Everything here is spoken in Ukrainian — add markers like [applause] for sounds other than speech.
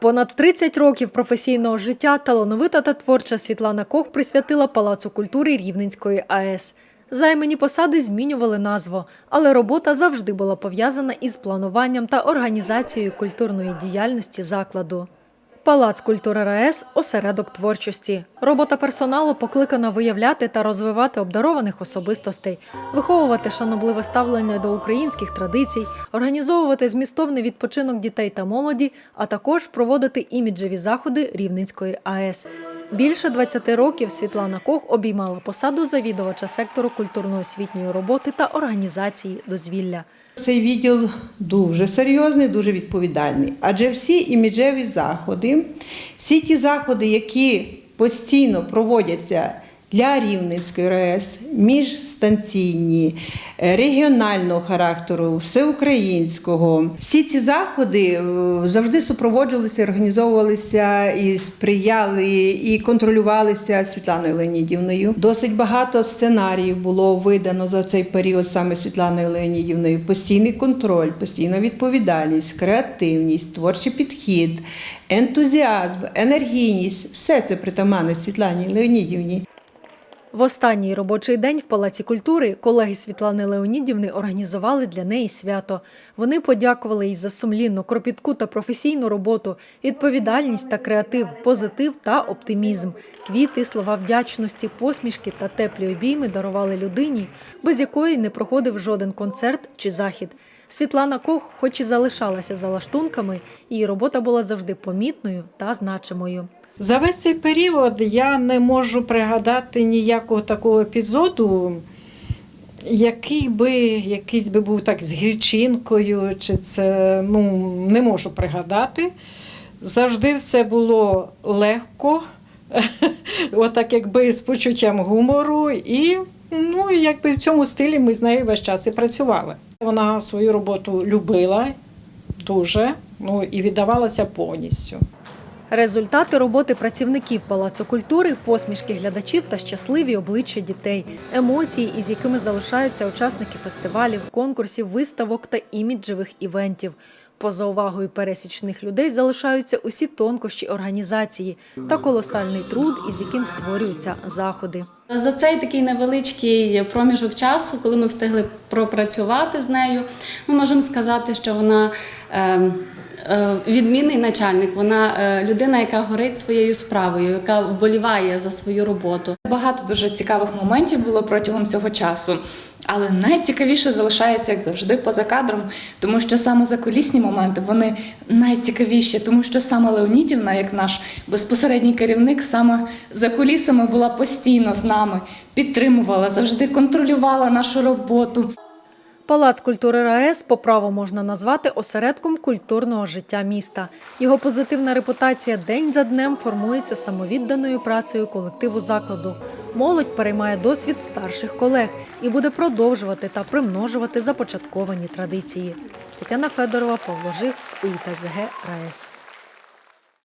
Понад 30 років професійного життя талановита та творча Світлана Кох присвятила Палацу культури Рівненської АЕС. Займані посади змінювали назву, але робота завжди була пов'язана із плануванням та організацією культурної діяльності закладу. Палац культури РаЕС – осередок творчості. Робота персоналу покликана виявляти та розвивати обдарованих особистостей, виховувати шанобливе ставлення до українських традицій, організовувати змістовний відпочинок дітей та молоді, а також проводити іміджеві заходи Рівненської АЕС. Більше 20 років Світлана Кох обіймала посаду завідувача сектору культурно-освітньої роботи та організації дозвілля. Цей відділ дуже серйозний, дуже відповідальний. Адже всі іміджеві заходи, всі ті заходи, які постійно проводяться для Рівненської РАЕС, міжстанційні, е, регіонального характеру, всеукраїнського, всі ці заходи е, завжди супроводжувалися, організовувалися і сприяли, і контролювалися Світланою Леонідівною. Досить багато сценаріїв було видано за цей період саме Світланою Леонідівною. Постійний контроль, постійна відповідальність, креативність, творчий підхід, ентузіазм, енергійність все це притаманне Світлані Леонідівні. В останній робочий день в Палаці культури колеги Світлани Леонідівни організували для неї свято. Вони подякували їй за сумлінну, кропітку та професійну роботу, відповідальність та креатив, позитив та оптимізм. Квіти, слова вдячності, посмішки та теплі обійми дарували людині, без якої не проходив жоден концерт чи захід. Світлана Кох, хоч і залишалася за лаштунками, її робота була завжди помітною та значимою. За весь цей період я не можу пригадати ніякого такого епізоду, який би якийсь би був так з гірчинкою, чи це ну, не можу пригадати. Завжди все було легко, [laughs] отак якби з почуттям гумору, і ну, якби в цьому стилі ми з нею весь час і працювали. Вона свою роботу любила дуже ну, і віддавалася повністю. Результати роботи працівників Палацу культури, посмішки глядачів та щасливі обличчя дітей, емоції, із якими залишаються учасники фестивалів, конкурсів, виставок та іміджевих івентів. Поза увагою пересічних людей залишаються усі тонкощі організації та колосальний труд, із яким створюються заходи. За цей такий невеличкий проміжок часу, коли ми встигли пропрацювати з нею, ми можемо сказати, що вона е, е, відмінний начальник. Вона е, людина, яка горить своєю справою, яка вболіває за свою роботу. Багато дуже цікавих моментів було протягом цього часу. Але найцікавіше залишається, як завжди, поза кадром, тому що саме закулісні моменти вони найцікавіші, тому що саме Леонідівна, як наш безпосередній керівник, саме за кулісами була постійно з нами, підтримувала, завжди контролювала нашу роботу. Палац культури РаЕС по праву можна назвати осередком культурного життя міста. Його позитивна репутація день за днем формується самовідданою працею колективу закладу. Молодь переймає досвід старших колег і буде продовжувати та примножувати започатковані традиції. Тетяна Федорова, Павло Жих, УІТЗГ РаЕС.